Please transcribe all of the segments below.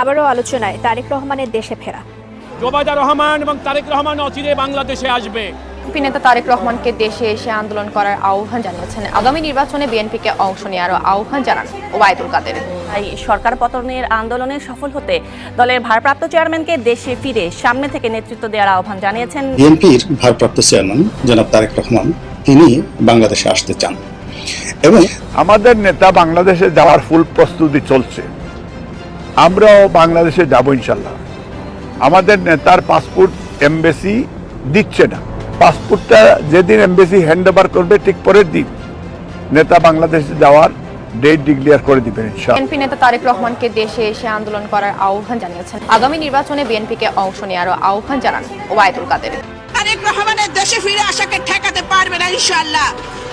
আবারও আলোচনায় তারেক রহমানের দেশে ফেরা। জোবাদা রহমান এবং তারেক রহমান অচিরে বাংলাদেশে আসবে। বিএনপি নেতা তারেক রহমানকে দেশে এসে আন্দোলন করার আহ্বান জানিয়েছেন। আগামী নির্বাচনে বিএনপিকে অংশ নেওয়ারও আহ্বান জানান ওবায়দুল কাদের। তাই সরকার পতনের আন্দোলনে সফল হতে দলের ভারপ্রাপ্ত চেয়ারম্যানকে দেশে ফিরে সামনে থেকে নেতৃত্ব দেওয়ার আহ্বান জানিয়েছেন। বিএনপির ভারপ্রাপ্ত চেয়ারম্যান জনাব তারেক রহমান তিনি বাংলাদেশে আসতে চান। এবং আমাদের নেতা বাংলাদেশে যাওয়ার ফুল প্রস্তুতি চলছে। আমরাও বাংলাদেশে যাব ইনশাল্লাহ। আমাদের নেতার পাসপোর্ট এমবেসি দিচ্ছে না। পাসপোর্টটা যেদিন এমবেসি হ্যান্ড ওভার করবে ঠিক পরের দিন নেতা বাংলাদেশে যাওয়ার ডেট ডিক্লেয়ার করে দিবেন বিএনপি নেতা তারেক রহমানকে দেশে এসে আন্দোলন করার আহ্বান জানিয়েছেন। আগামী নির্বাচনে বিএনপিকে অংশ নেওয়ারও আহ্বান জানান ওবায়দুল কাদের। তারেক রহমানের দেশে ফিরে আসাকে ঠেকাতে পারবে না ইনশাআল্লাহ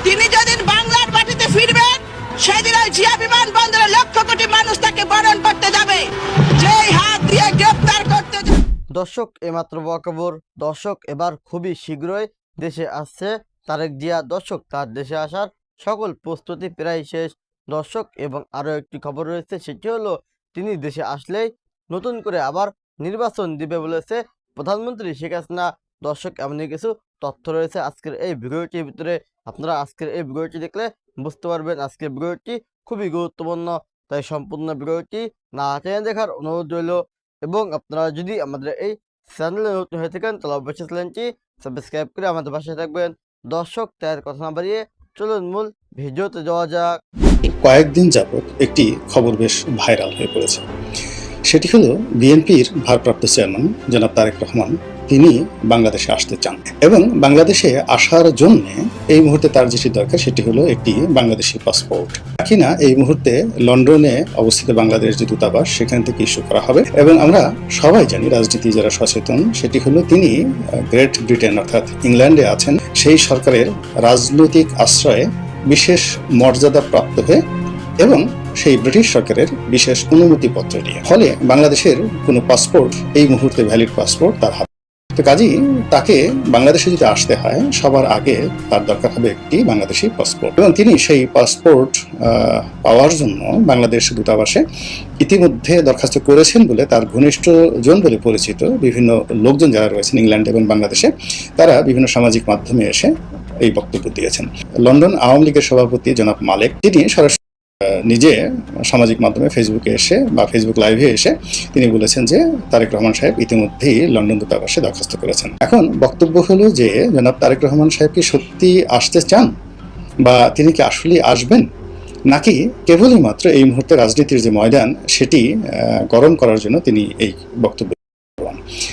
তিনি যেদিন বাংলার মাটিতে ফিরবেন সেদিন জিয়া বিমানবন্দরে দর্শক, এমাত্র বকাবর দর্শক এবার খুবই শীঘ্রই দেশে আসছে তারেক জিয়া। দর্শক, তার দেশে আসার সকল প্রস্তুতি প্রায় শেষ। দর্শক, এবং আরও একটি খবর রয়েছে, সেটি হলো, তিনি দেশে আসলেই নতুন করে আবার নির্বাচন দিবে বলেছে প্রধানমন্ত্রী শেখ হাসিনা। দর্শক, এমনই কিছু তথ্য রয়েছে আজকের এই ভিডিওটির ভিতরে। আপনারা আজকের এই ভিডিওটি দেখলে বুঝতে পারবেন আজকের ভিডিওটি খুবই গুরুত্বপূর্ণ। তাই সম্পূর্ণ ভিডিওটি না টেনে দেখার অনুরোধ রইল। এবং আপনারা যদি আমাদের এই চ্যানেলে নতুন হয়ে থাকেন, তাহলে অবশ্যই চ্যানেলটি সাবস্ক্রাইব করে আমাদের পাশে থাকবেন। দর্শক, তার কথা না বাড়িয়ে চলুন মূল ভিডিওতে যাওয়া যাক। কয়েকদিন যাবৎ একটি খবর বেশ ভাইরাল হয়ে পড়েছে। সেটি হলো বিএনপির ভারপ্রাপ্ত চেয়ারম্যান জনাব তারেক রহমান তিনি বাংলাদেশে আসতে চান। এবং বাংলাদেশে আসার জন্য এই মুহূর্তে তার যেটি দরকার সেটি হলো একটি বাংলাদেশি পাসপোর্ট। কিনা এই মুহূর্তে লন্ডনে অবস্থিত বাংলাদেশ যে দূতাবাস, সেখান থেকে ইস্যু করা হবে। এবং আমরা সবাই জানি, রাজনীতি যারা সচেতন, সেটি হলো তিনি গ্রেট ব্রিটেন অর্থাৎ ইংল্যান্ডে আছেন। সেই সরকারের রাজনৈতিক আশ্রয়ে বিশেষ মর্যাদা প্রাপ্ত হয়ে এবং সেই ব্রিটিশ সরকারের বিশেষ অনুমতিপত্র নিয়ে। ফলে বাংলাদেশের কোনো পাসপোর্ট, এই মুহূর্তে ভ্যালিড পাসপোর্ট তার তো কাজী তাকে বাংলাদেশে যদি আসতে হয়, সবার আগে তার দরকার হবে একটি বাংলাদেশি পাসপোর্ট এবং তিনি সেই পাসপোর্ট পাওয়ার জন্য বাংলাদেশ দূতাবাসে ইতিমধ্যে দরখাস্ত করেছেন বলে তার ঘনিষ্ঠ জন বলে পরিচিত বিভিন্ন লোকজন যারা রয়েছেন ইংল্যান্ড এবং বাংলাদেশে, তারা বিভিন্ন সামাজিক মাধ্যমে এসে এই বক্তব্য দিয়েছেন। লন্ডন আওয়ামী লীগের সভাপতি জনাব মালেক, তিনি সরাসরি নিজে সামাজিক মাধ্যমে ফেসবুকে এসে বা ফেসবুক লাইভে এসে তিনি বলেছেন যে তারেক রহমান সাহেব ইতিমধ্যেই লন্ডন দূতাবাসে দরখাস্ত করেছেন। এখন বক্তব্য হলো যে, জনাব তারেক রহমান সাহেব কি সত্যি আসতে চান? বা তিনি কি আসলেই আসবেন? নাকি কেবলই মাত্র এই মুহূর্তে রাজনীতির যে ময়দান, সেটি গরম করার জন্য তিনি এই বক্তব্য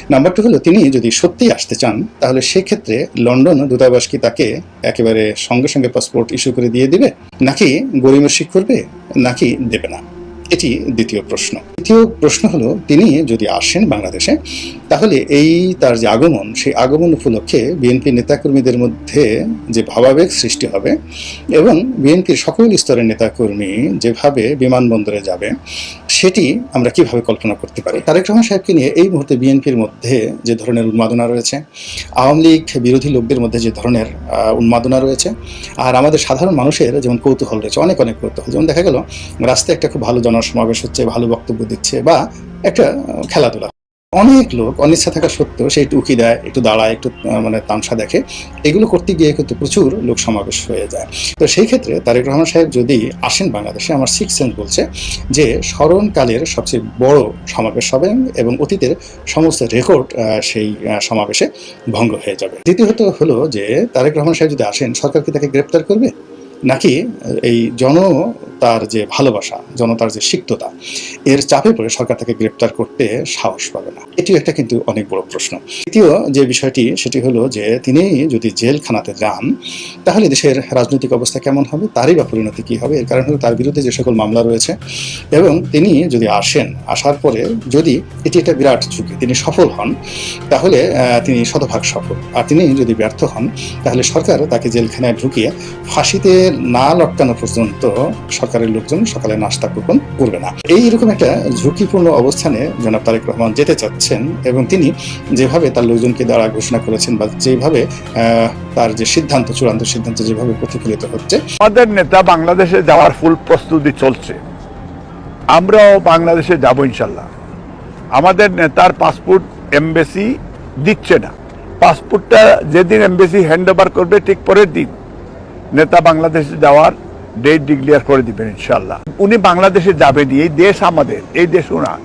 দেন? নাম্বার টু হলো, তিনি যদি সত্যিই আসতে চান, তাহলে সেক্ষেত্রে লন্ডন দূতাবাস কি তাকে একেবারে সঙ্গে সঙ্গে পাসপোর্ট ইস্যু করে দিয়ে দিবে, নাকি গরিমসি করবে, নাকি দেবে না এটি দ্বিতীয় প্রশ্ন তৃতীয় প্রশ্ন হলো, তিনি যদি আসেন বাংলাদেশে, তাহলে এই তার যে আগমন, সেই আগমন উপলক্ষে বিএনপি নেতাকর্মীদের মধ্যে যে ভাবাবেগ সৃষ্টি হবে এবং বিএনপির সকল স্তরের নেতাকর্মী যেভাবে বিমানবন্দরে যাবে সেটি আমরা কীভাবে কল্পনা করতে পারি? তারেক রহমান সাহেবকে নিয়ে এই মুহূর্তে বিএনপির মধ্যে যে ধরনের উন্মাদনা রয়েছে, আওয়ামী লীগ বিরোধী লোকদের মধ্যে যে ধরনের উন্মাদনা রয়েছে, আর আমাদের সাধারণ মানুষের যেমন কৌতূহল রয়েছে, অনেক অনেক কৌতূহল। যেমন দেখা গেল, রাস্তায় একটা খুব ভালো জনসমাবেশ হচ্ছে, ভালো বক্তব্য দিচ্ছে, বা একটা খেলাধুলা অনেক লোক অনিচ্ছা থাকা সত্ত্বেও সে একটু উকি দেয়, একটু দাঁড়ায়, একটু মানে তামসা দেখে। এগুলো করতে গিয়ে কিন্তু প্রচুর লোক সমাবেশ হয়ে যায়। তো সেই ক্ষেত্রে তারেক রহমান সাহেব যদি আসেন বাংলাদেশে, আমার সিক্স সেন্স বলছে যে স্মরণকালের সবচেয়ে বড় সমাবেশ হবে এবং অতীতের সমস্ত রেকর্ড সেই সমাবেশে ভঙ্গ হয়ে যাবে। দ্বিতীয়ত হলো যে তারেক রহমান সাহেব যদি আসেন, সরকার কি তাকে গ্রেপ্তার করবে? নাকি এই জন তার যে ভালোবাসা জনতার যে সিক্ততা, এর চাপে পড়ে সরকার তাকে গ্রেপ্তার করতে সাহস পাবে না? এটিও একটা কিন্তু অনেক বড় প্রশ্ন। তৃতীয় যে বিষয়টি, সেটি হলো যে তিনি যদি জেলখানাতে যান, তাহলে দেশের রাজনৈতিক অবস্থা কেমন হবে? তারই বা পরিণতি কী হবে? এর কারণ হলো তার বিরুদ্ধে যে সকল মামলা রয়েছে এবং তিনি যদি আসেন, আসার পরে যদি এটি একটা বিরাট ঝুঁকি, তিনি সফল হন, তাহলে তিনি শতভাগ সফল। আর তিনি যদি ব্যর্থ হন, তাহলে সরকার তাকে জেলখানায় ঢুকিয়ে ফাঁসিতে না লটকানো পর্যন্ত সরকারের লোকজন সকালে নাস্তা গ্রহণ করবে না। এই এইরকম একটা ঝুঁকিপূর্ণ অবস্থানে জনাব তারেক রহমান যেতে চাচ্ছেন এবং তিনি যেভাবে তার লোকজনকে দ্বারা ঘোষণা করেছেন বা যেভাবে তার যে সিদ্ধান্ত, চূড়ান্ত সিদ্ধান্ত যেভাবে প্রতিফলিত হচ্ছে। আমাদের নেতা বাংলাদেশে যাওয়ার ফুল প্রস্তুতি চলছে। আমরাও বাংলাদেশে যাব ইনশাল্লাহ। আমাদের নেতার পাসপোর্ট এমবেসি দিচ্ছে না। পাসপোর্টটা যেদিন এমবেসি হ্যান্ড ওভার করবে ঠিক পরের দিন। নেতা বাংলাদেশে যাওয়ার ডেট ডিক্লিয়ার করে দিবেন ইনশাল্লাহ উনি বাংলাদেশে যাবেন এই দেশ আমাদের এই দেশ উনার।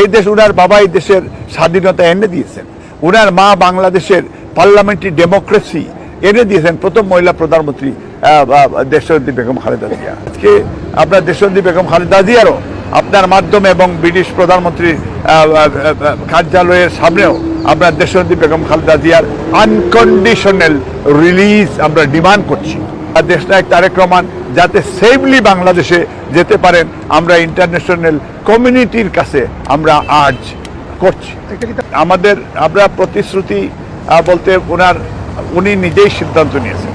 এই দেশ উনার বাবা এই দেশের স্বাধীনতা এনে দিয়েছেন। উনার মা বাংলাদেশের পার্লামেন্টারি ডেমোক্রেসি এনে দিয়েছেন। প্রথম মহিলা প্রধানমন্ত্রী আহ, বেগম খালেদা জিয়া। আজকে আপনার দেশবন্দি বেগম খালেদা জিয়ারও আপনার মাধ্যমে এবং ব্রিটিশ প্রধানমন্ত্রীর কার্যালয়ের সামনেও আমরা দেশবন্দি বেগম খালেদা জিয়ার আনকন্ডিশনাল রিলিজ আমরা ডিমান্ড করছি। দেশনায়ক তারেক রহমান যাতে সেফলি বাংলাদেশে যেতে পারেন, আমরা ইন্টারন্যাশনাল কমিউনিটির কাছে আমরা আর্জ করছি। আমাদের, আমরা প্রতিশ্রুতি বলতে ওনার, উনি নিজেই সিদ্ধান্ত নিয়েছেন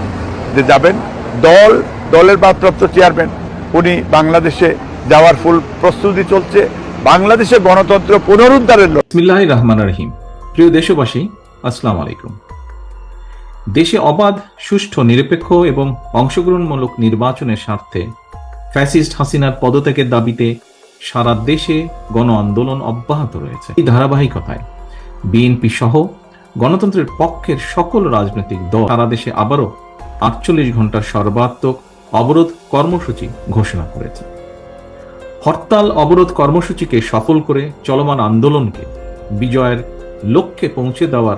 যে যাবেন। দল, দলের ভারপ্রাপ্ত চেয়ারম্যান উনি বাংলাদেশে যাওয়ার ফুল প্রস্তুতি চলছে। বাংলাদেশে গণতন্ত্র পুনরুদ্ধারের লক্ষ্যে। রহমান রহিম। প্রিয় দেশবাসী, আসসালামু আলাইকুম। দেশে অবাধ, সুষ্ঠু, নিরপেক্ষ এবং অংশগ্রহণমূলক নির্বাচনের স্বার্থে ফ্যাসিস্ট হাসিনার পদত্যাগের দাবিতে সারা দেশে গণ আন্দোলন অব্যাহত রয়েছে। এই ধারাবাহিকতায় বিএনপি সহ গণতন্ত্রের পক্ষের সকল রাজনৈতিক দল সারা দেশে আবারও আটচল্লিশ ঘণ্টার সর্বাত্মক অবরোধ কর্মসূচি ঘোষণা করেছে। হরতাল, অবরোধ কর্মসূচিকে সফল করে চলমান আন্দোলনকে বিজয়ের লক্ষ্যে পৌঁছে দেওয়ার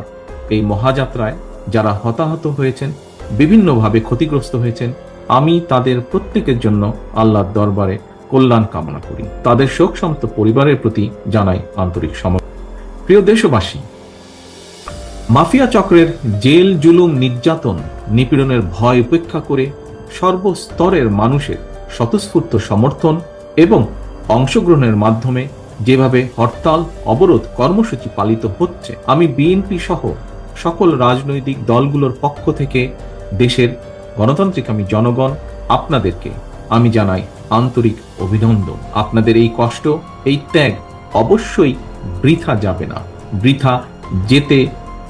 এই মহাযাত্রায় যারা হতাহত হয়েছেন, বিভিন্নভাবে ক্ষতিগ্রস্ত হয়েছেন, আমি তাদের প্রত্যেকের জন্য আল্লাহর দরবারে কল্যাণ কামনা করি। তাদের শোকসন্ত পরিবারের প্রতি জানাই আন্তরিক সমর্থন প্রিয় দেশবাসী, মাফিয়া চক্রের জেল জুলুম নির্যাতন নিপীড়নের ভয় উপেক্ষা করে সর্বস্তরের মানুষের স্বতঃস্ফূর্ত সমর্থন এবং অংশগ্রহণের মাধ্যমে যেভাবে হরতাল, অবরোধ কর্মসূচি পালিত হচ্ছে, আমি বিএনপি সহ সকল রাজনৈতিক দলগুলোর পক্ষ থেকে দেশের গণতান্ত্রিক আমি জনগণ আপনাদেরকে, আমি জানাই আন্তরিক অভিনন্দন। আপনাদের এই কষ্ট, এই ত্যাগ অবশ্যই বৃথা যাবে না, বৃথা যেতে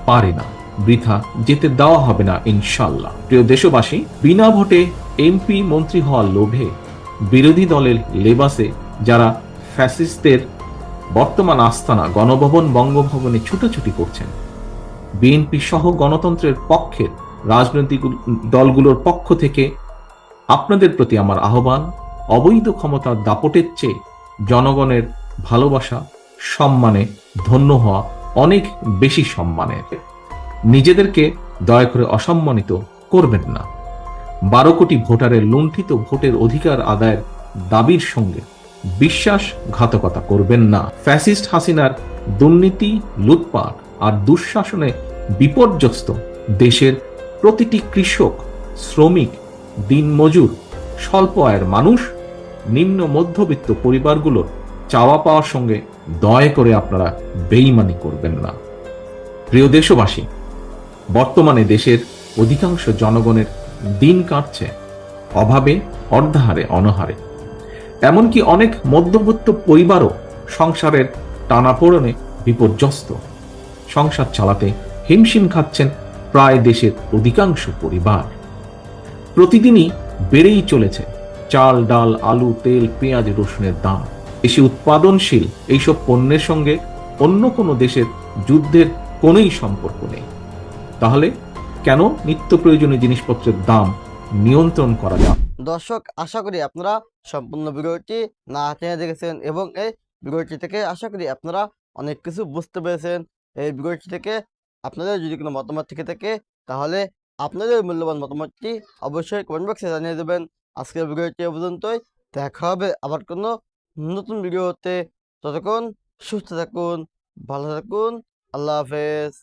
পারে না, বৃথা যেতে দেওয়া হবে না ইনশাল্লাহ প্রিয় দেশবাসী, বিনা ভোটে এমপি মন্ত্রী হওয়ার লোভে বিরোধী দলের লেবাসে যারা ফ্যাসিস্টদের বর্তমান আস্তানা গণভবন, বঙ্গভবনে ছুটোছুটি করছেন বিএনপি সহ গণতন্ত্রের পক্ষের রাজনৈতিক দলগুলোর পক্ষ থেকে আপনাদের প্রতি আমার আহ্বান, অবৈধ ক্ষমতার দাপটের চেয়ে জনগণের ভালোবাসা, সম্মানে ধন্য হওয়া অনেক বেশি সম্মানের। নিজেদেরকে দয়া করে অসম্মানিত করবেন না। বারো কোটি ভোটারের লুণ্ঠিত ভোটের অধিকার আদায়ের দাবির সঙ্গে বিশ্বাসঘাতকতা করবেন না। ফ্যাসিস্ট হাসিনার দুর্নীতি, লুটপাট আর দুঃশাসনে বিপর্যস্ত দেশের প্রতিটি কৃষক, শ্রমিক, দিনমজুর, স্বল্প আয়ের মানুষ, নিম্ন মধ্যবিত্ত পরিবারগুলোর চাওয়া পাওয়ার সঙ্গে দয়া করে আপনারা বেইমানি করবেন না। প্রিয় দেশবাসী, বর্তমানে দেশের অধিকাংশ জনগণের দিন কাটছে অভাবে, অর্ধাহারে, অনহারে। এমনকি অনেক মধ্যবিত্ত পরিবারও সংসারের টানাপোড়নে বিপর্যস্ত। সংসার চালাতে হিমশিম খাচ্ছেন প্রায় দেশের অধিকাংশ পরিবার। প্রতিদিনই বেড়েই চলেছে চাল, ডাল, আলু, তেল, পেঁয়াজ, রসুনের দাম। দেশে উৎপাদনশীল এইসব পণ্যের সঙ্গে অন্য কোনো দেশের যুদ্ধের কোনোই সম্পর্ক নেই। তাহলে কেন নিত্য প্রয়োজনীয় জিনিসপত্রের দাম নিয়ন্ত্রণ করা যাবে দর্শক, আশা করি আপনারা সম্পূর্ণ ভিডিওটি না টেনে দেখেছেন এবং এই ভিডিওটি থেকে আশা করি আপনারা অনেক কিছু বুঝতে পেরেছেন। এই ভিডিওটি থেকে আপনাদের যদি কোনো মতামত থেকে থাকে, তাহলে আপনাদের মূল্যবান মতামতটি অবশ্যই কমেন্ট বক্সে জানিয়ে দেবেন। আজকের ভিডিওটি পর্যন্তই। দেখা হবে আবার কোনো নতুন ভিডিও হতে ততক্ষণ সুস্থ থাকুন, ভালো থাকুন। আল্লাহ হাফেজ।